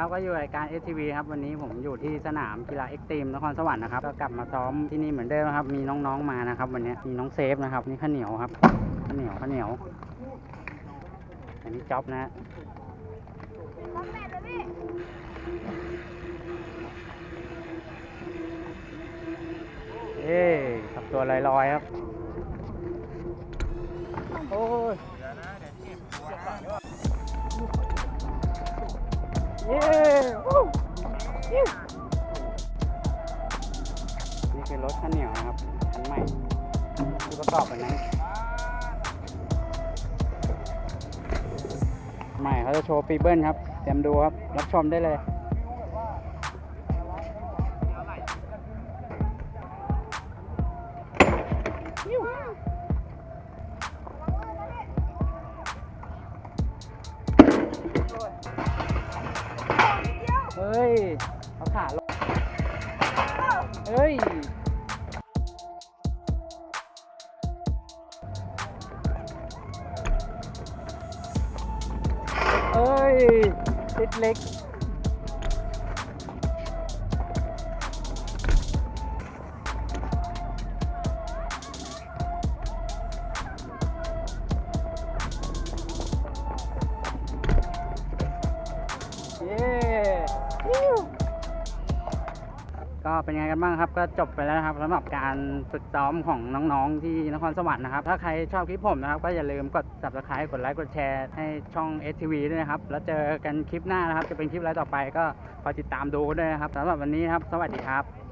เย้สวัสดีครับก็อยู่รายการ STV ครับวันนี้ผมอยู่ที่สนามกีฬาเอ็กตรีมนครสวรรค์นะครับก็กลับมาซ้อมที่นี่เหมือนเดิมครับมีน้องๆมานะครับ วันนี้มีน้องเซฟนะครับนี่ข้าวเหนียวครับข้าวเหนียวข้าวเหนียว อันนี้จ๊อบนะฮะเอ๊ขับตัวลอยๆครับ โอ้ นี่คือรถข้าวเหนียวนะครับคันใหม่ที่ประกอบแบบนั้นใหม่เขาจะโชว์ปีเบิลครับเตรียมดูครับ รับชมได้เลย เฮ้ยเขาขาลงเฮ้ย เอ้ยติดเล็ก ก็เป็นไงกันบ้างครับ ก็จบไปแล้วนะครับสำหรับการฝึกซ้อมของน้องๆที่นครสวรรค์นะครับ ถ้าใครชอบคลิปผมนะครับ ก็อย่าลืมกด subscribe กดไลค์กดแชร์ให้ช่อง STV ด้วยนะครับ แล้วเจอกันคลิปหน้านะครับ จะเป็นคลิปอะไรต่อไปก็คอยติดตามดูด้วยนะครับสำหรับวันนี้ครับ สวัสดีครับ